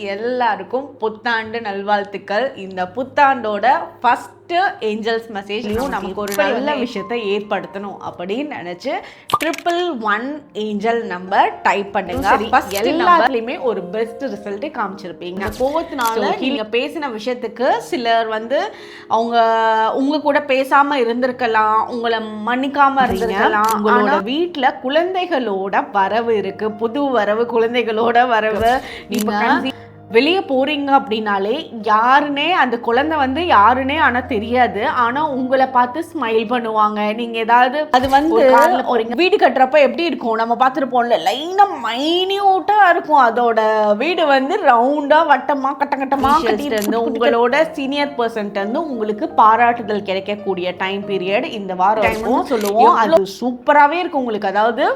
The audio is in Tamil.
எல்லாருக்கும் புத்தாண்டு நல்வாழ்த்துக்கள். இந்த புத்தாண்டோட ஃபர்ஸ்ட் ஏஞ்சல்ஸ் மெசேஜ்லையும் நமக்கு ஒரு நல்ல விஷயத்தை ஏற்படுத்தணும் அப்படின்னு நினைச்சு triple one angel number type பண்ணுங்க. எல்லாத்துலயுமே ஒரு பெஸ்ட் ரிசல்ட் காமிச்சிருப்பீங்க. கோவத்தினால நீங்க பேசின விஷயத்துக்கு சிலர் வந்து அவங்க உங்க கூட பேசாம இருந்திருக்கலாம் உங்களை மன்னிக்காம இருந்திருக்கலாம். உங்களோட வீட்ல குழந்தைகளோட வரவு இருக்கு. புது வரவு குழந்தைகளோட வரவு. நீங்க வெளியே போறீங்க அப்படின்னாலே யாருன்னே அந்த குழந்தை வந்து யாருன்னே ஆனா தெரியாது. ஆனா உங்களை பார்த்து ஸ்மைல் பண்ணுவாங்க. நீங்க ஏதாவது அது வந்து ஒரு வீடு கட்டுறப்ப எப்படி இருக்கும்? நம்ம பார்த்துருப்போம்ல லைனா மைன்யூட்டா இருக்கும். அதோட வீடு வந்து ரவுண்டா வட்டமா கட்ட கட்டமா கட்டிட்டு உங்களோட சீனியர் பர்சன்ட் வந்து உங்களுக்கு பாராட்டுதல் கிடைக்கக்கூடிய டைம் பீரியட் இந்த வாரம் சொல்லுவோம். அது சூப்பராகவே இருக்கும் உங்களுக்கு. அதாவது